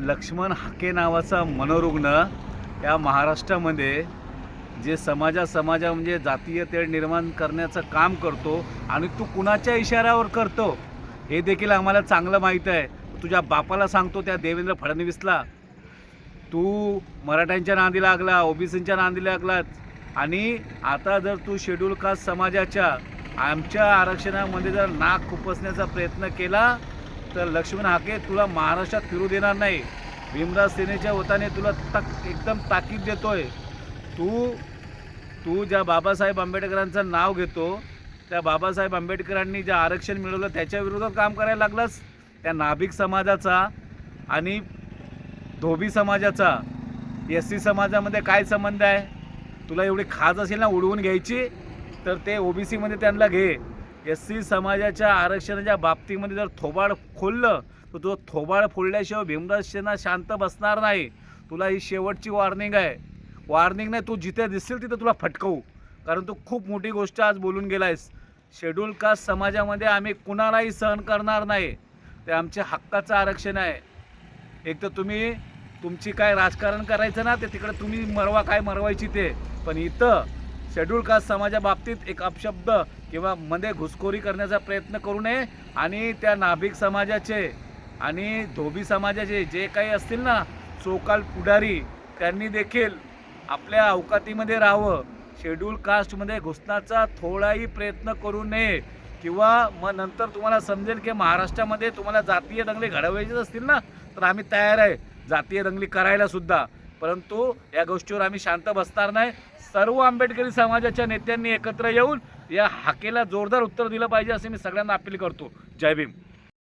लक्ष्मण हाके नावाचा मनोरुग्ण या महाराष्ट्रामध्ये जे समाजा समाजा म्हणजे जातीय तेढ निर्माण करण्याचं काम करतो आणि तू कुणाच्या इशाऱ्यावर करतो हे देखील आम्हाला चांगलं माहीत आहे. तुझ्या बापाला सांगतो त्या देवेंद्र फडणवीसला तू मराठ्यांच्या नांदी लागला ओबीसींच्या नांदी लागलात आणि आता जर तू शेड्यूल कास्ट समाजाच्या आमच्या आरक्षणामध्ये जर नाक खुपसण्याचा प्रयत्न केला तर लक्ष्मण हाके तुला महाराष्ट्रात फिरू देणार नाही. भीमराज सेनेच्या वताने तुला तक एकदम ताकीद देतोय. तू तू ज्या बाबासाहेब आंबेडकरांचं नाव घेतो त्या बाबासाहेब आंबेडकरांनी जे आरक्षण मिळवलं त्याच्या विरोधात काम करायला लागलास? त्या नाभिक समाजाचा आणि धोबी समाजाचा एस सी समाजामध्ये काय संबंध आहे? तुला एवढी खाज असेल ना उडवून घ्यायची तर ते ओबीसीमध्ये त्यांना घे. एस सी समाजाच्या आरक्षणाच्या बाबतीमध्ये जर थोबाड खोललं तर तो थोबाड फोडल्याशिवाय भीमराज सेना शांत बसणार नाही. तुला ही शेवटची वॉर्निंग आहे. वॉर्निंग नाही तू जिथे दिसशील तिथे तुला फटकवू. कारण तू खूप मोठी गोष्ट आज बोलून गेला आहेस शेड्यूल कास्ट समाजामध्ये आम्ही कुणालाही सहन करणार नाही. ते आमच्या हक्काचं आरक्षण आहे. एक तर तुम्ही तुमची काय राजकारण करायचं ना ते तिकडे तुम्ही मरवा काय मरवायची ते. पण इथं शेड्यूल कास्ट समाजा बाबतीत एक अपशब्द किंवा मध्ये घुसखोरी करण्याचा प्रयत्न करू नये आणि त्या नाभिक समाजाचे आणि धोबी समाजाचे जे काही असतील ना चोकाल पुढारी त्यांनी देखील आपल्या अवकातीमध्ये राहावं. शेड्यूल कास्टमध्ये घुसण्याचा थोडाही प्रयत्न करू नये. किंवा मग नंतर तुम्हाला समजेल की महाराष्ट्रामध्ये तुम्हाला जातीय दंगली घडवायचेच असतील ना तर आम्ही तयार आहे जातीय दंगली करायला सुद्धा. परंतु या गोष्टीवर आम्ही शांत बसणार नाही. सर्व आंबेडकरी समाजाच्या नेत्यांनी एकत्र येऊन या हाकेला जोरदार उत्तर दिलं पाहिजे असे मी सगळ्यांना अपील करतो. जय भीम.